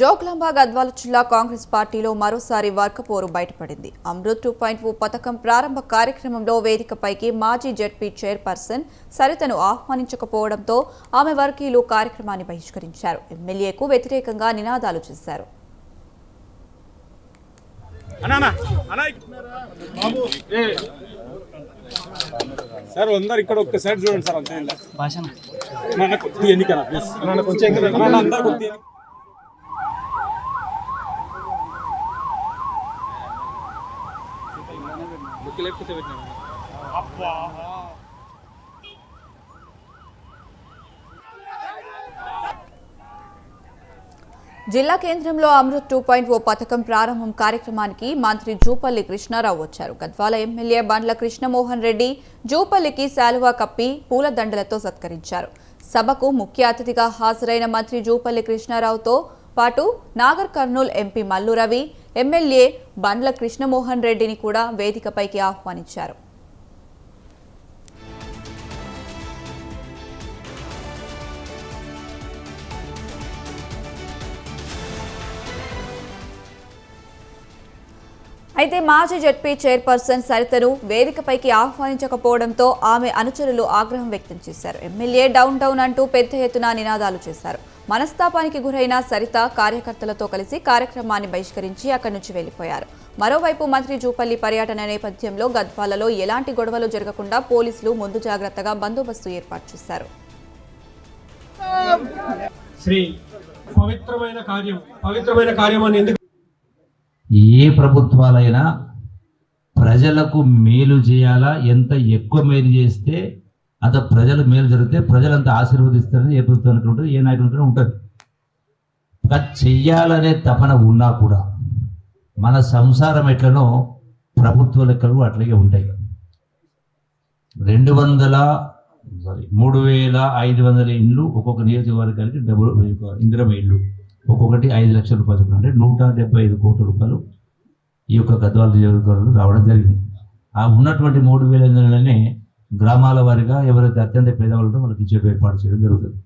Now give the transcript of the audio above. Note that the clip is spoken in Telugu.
జోగులాంబ గద్వాల జిల్లా కాంగ్రెస్ పార్టీలో మరోసారి వర్గపోరు బయటపడింది. అమృత్ టూ పాయింట్ ఓ పథకం ప్రారంభ కార్యక్రమంలో వేదికపైకి మాజీ జడ్పీ చైర్పర్సన్ సరితను ఆహ్వానించకపోవడంతో ఆమె వర్గీయులు కార్యక్రమాన్ని బహిష్కరించారు. ఎమ్మెల్యేకు వ్యతిరేకంగా నినాదాలు చేశారు. సార్ అందరు ఇక్కడ ఒక్క సైడ్ చూడండి సార్ అంతే. జిల్లా కేంద్రంలో అమృత్ టూ పాయింట్ ఓ పథకం ప్రారంభం కార్యక్రమానికి మంత్రి జూపల్లి కృష్ణారావు వచ్చారు. గద్వాల ఎమ్మెల్యే బండ్ల కృష్ణమోహన్ రెడ్డి జూపల్లికి శాలువా కప్పి పూలదండలతో సత్కరించారు. సభకు ముఖ్య అతిథిగా హాజరైన మంత్రి జూపల్లి కృష్ణారావుతో పాటు నాగర్ కర్నూల్ ఎంపీ మల్లు రవి ఎమ్మెల్యే బండ్ల కృష్ణమోహన్ రెడ్డిని కూడా వేదికపైకి ఆహ్వానించారు. అయితే మాజీ జడ్పీ చైర్పర్సన్ సరితను వేదికపైకి ఆహ్వానించకపోవడంతో ఆమె అనుచరులు ఆగ్రహం వ్యక్తం చేశారు. ఎమ్మెల్యే డౌన్ డౌన్ అంటూ పెద్ద ఎత్తున నినాదాలు చేశారు. మనస్తాపానికి గురైన సరిత కార్యకర్తలతో కలిసి కార్యక్రమాన్ని బహిష్కరించి అక్కడి నుంచి వెళ్ళిపోయారు మరోవైపు మంత్రి జూపల్లి పర్యటన నేపథ్యంలో గద్వాలలో ఎలాంటి గొడవలు జరగకుండా పోలీసులు ముందు జాగ్రత్తగా బందోబస్తు ఏర్పాటు చేశారు. శ్రీ పవిత్రమైన కార్యం పవిత్రమైన కార్యం అని ఎందుకు ఏ ప్రభుత్వాలైనా ప్రజలకు మేలు చేయాలా? ఎంత ఎక్కువ మేలు చేస్తే అంత ప్రజలు మేలు జరిగితే ప్రజలంతా ఆశీర్వదిస్తారని ఏ ప్రభుత్వానికి ఉంటుంది ఏ నాయకునికి ఉంటుంది. కానీ చెయ్యాలనే తపన ఉన్నా కూడా మన సంసారం ఎట్లనో ప్రభుత్వ లెక్కలు అట్లాగే ఉంటాయి. రెండు వందల సారీ మూడు వేల ఐదు వందల ఇండ్లు ఒక్కొక్క నియోజకవర్గానికి డబుల్ ఇందిరమ ఇల్లు. ఒక్కొక్కటి ఐదు లక్షల రూపాయలు అంటే నూట డెబ్బై ఐదు కోట్ల రూపాయలు ఈ యొక్క గద్వాల నియోజకవర్గంలో రావడం జరిగింది. ఆ ఉన్నటువంటి మూడు వేల ఇండ్లనే గ్రామాల వారిగా ఎవరైతే అత్యంత పేదవాళ్ళతో వాళ్ళకి ఇచ్చే ఏర్పాటు చేయడం జరుగుతుంది.